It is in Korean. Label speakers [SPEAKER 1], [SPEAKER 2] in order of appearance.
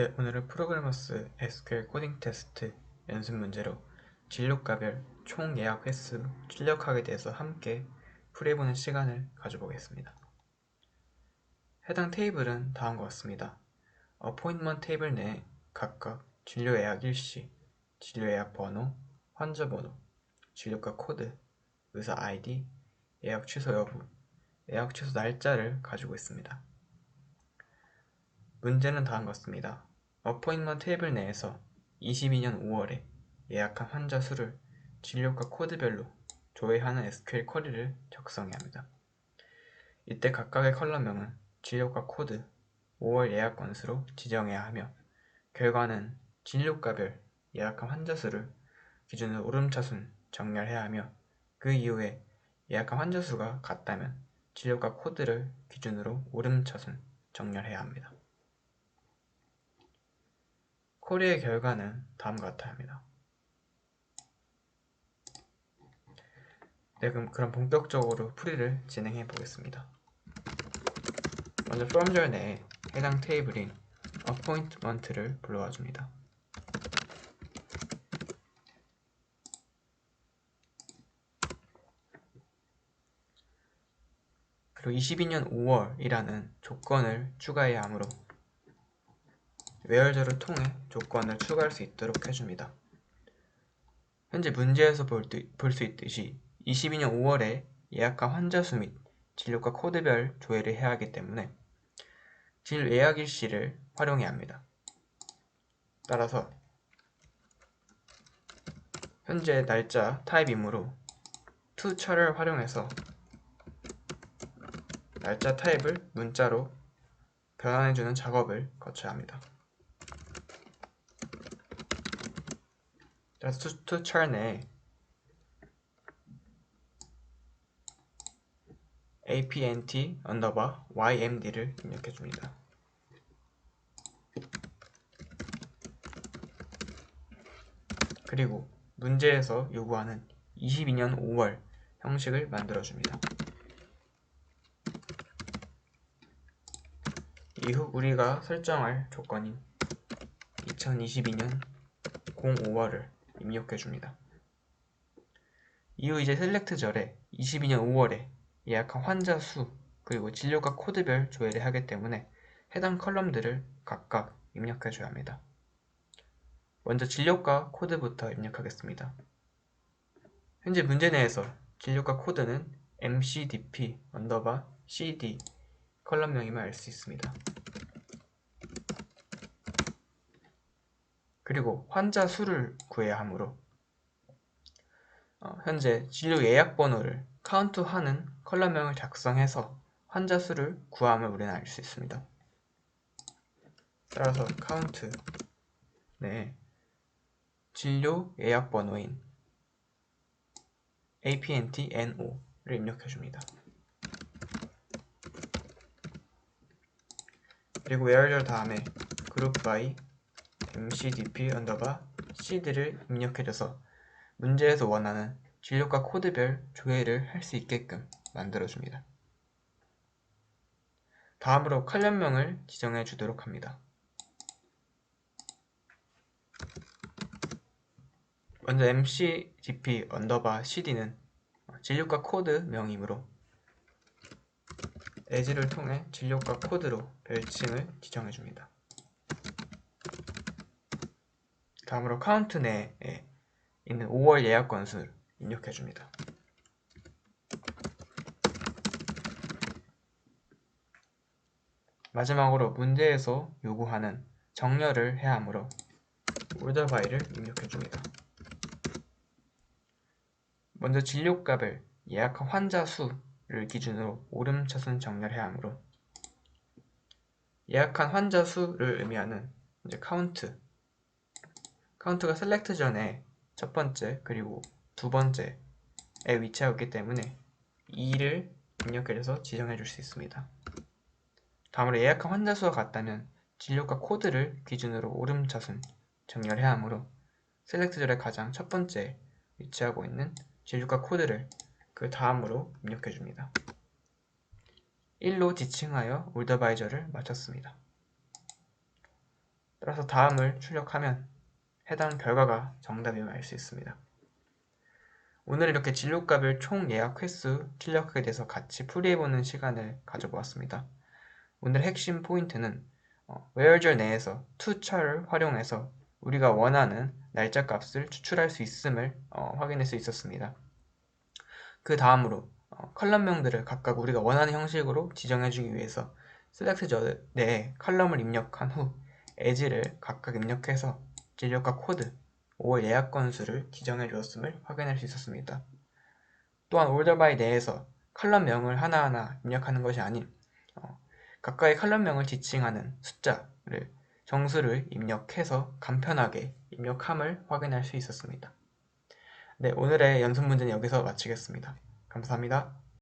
[SPEAKER 1] 네, 오늘은 프로그래머스 SQL 코딩 테스트 연습 문제로 진료가별 총 예약 횟수 출력하기에 대해서 함께 풀이해보는 시간을 가져보겠습니다. 해당 테이블은 다음과 같습니다. 어포인먼트 테이블 내에 각각 진료 예약 일시, 진료 예약 번호, 환자 번호, 진료과 코드, 의사 아이디, 예약 취소 여부, 예약 취소 날짜를 가지고 있습니다. 문제는 다음과 같습니다. 어포인먼트 테이블 내에서 22년 5월에 예약한 환자 수를 진료과 코드별로 조회하는 SQL 쿼리를 작성해야 합니다. 이때 각각의 컬럼명은 진료과 코드 5월 예약 건수로 지정해야 하며 결과는 진료과별 예약한 환자 수를 기준으로 오름차순 정렬해야 하며 그 이후에 예약한 환자 수가 같다면 진료과 코드를 기준으로 오름차순 정렬해야 합니다. 쿼리의 결과는 다음과 같아야 합니다. 네, 그럼 그럼 본격적으로 풀이를 진행해 보겠습니다. 먼저 from절 내에 해당 테이블인 appointment를 불러와 줍니다. 그리고 22년 5월이라는 조건을 추가해야 하므로 외열절을 통해 조건을 추가할 수 있도록 해줍니다. 현재 문제에서 볼 수 있듯이 22년 5월에 예약한 환자 수 및 진료과 코드별 조회를 해야 하기 때문에 진료 예약 일시를 활용해야 합니다. 따라서 현재 날짜 타입이므로 to철을 활용해서 날짜 타입을 문자로 변환해주는 작업을 거쳐야 합니다. 따라서 to철 내에 apnt 언더바 ymd를 입력해 줍니다. 그리고 문제에서 요구하는 22년 5월 형식을 만들어 줍니다. 이후 우리가 설정할 조건인 2022년 05월을 입력해 줍니다. 이후 이제 셀렉트 절에 22년 5월에 예약한 환자 수 그리고 진료과 코드별 조회를 하기 때문에 해당 컬럼들을 각각 입력해 줘야 합니다. 먼저 진료과 코드부터 입력하겠습니다. 현재 문제 내에서 진료과 코드는 mcdp cd 컬럼명임을 알수 있습니다. 그리고 환자 수를 구해야 하므로 어, 현재 진료 예약 번호를 카운트하는 컬럼명을 작성해서 환자 수를 구함을 우리는 알 수 있습니다. 따라서 카운트 네 진료 예약 번호인 apnt no,를 입력해 줍니다. 그리고 where절 다음에 group by mcdp 언더바 cd를 입력해줘서 문제에서 원하는 진료과 코드별 조회를 할 수 있게끔 만들어줍니다. 다음으로 컬럼명을 지정해 주도록 합니다. 먼저 mcdp 언더바 cd는 진료과 코드 명이므로 as를 통해 진료과 코드로 별칭을 지정해 줍니다. 다음으로 카운트 내에 있는 5월 예약 건수를 입력해 줍니다. 마지막으로 문제에서 요구하는 정렬을 해야 하므로 order by를 입력해 줍니다. 먼저 진료값을 예약한 환자 수를 기준으로 오름차순 정렬해야 하므로 예약한 환자 수를 의미하는 이제 카운트 카운트가 셀렉트 전에 첫 번째 그리고 두 번째에 위치하고 있기 때문에 2를 입력해서 지정해 줄 수 있습니다. 다음으로 예약한 환자 수가 같다면 진료과 코드를 기준으로 오름차순 정렬해야 하므로 셀렉트절의 가장 첫 번째 위치하고 있는 진료과 코드를 그 다음으로 입력해 줍니다. 1로 지칭하여 올더바이저를 마쳤습니다. 따라서 다음을 출력하면 해당 결과가 정답임을 알 수 있습니다. 오늘 이렇게 진료값을 총 예약 횟수 출력하게 돼서 같이 풀이해보는 시간을 가져보았습니다. 오늘 핵심 포인트는 어, 웨어절 내에서 투차를 활용해서 우리가 원하는 날짜 값을 추출할 수 있음을 어, 확인할 수 있었습니다. 그 다음으로 어, 컬럼명들을 각각 우리가 원하는 형식으로 지정해주기 위해서 셀렉트저 내에 컬럼을 입력한 후 에지를 각각 입력해서 진료가 코드 5월 예약 건수를 지정해 주었음을 확인할 수 있었습니다. 또한 올더바이 내에서 컬럼명을 하나하나 입력하는 것이 아닌 어, 각각의 컬럼명을 지칭하는 숫자를 정수를 입력해서 간편하게 입력함을 확인할 수 있었습니다. 네, 오늘의 연습 문제는 여기서 마치겠습니다. 감사합니다.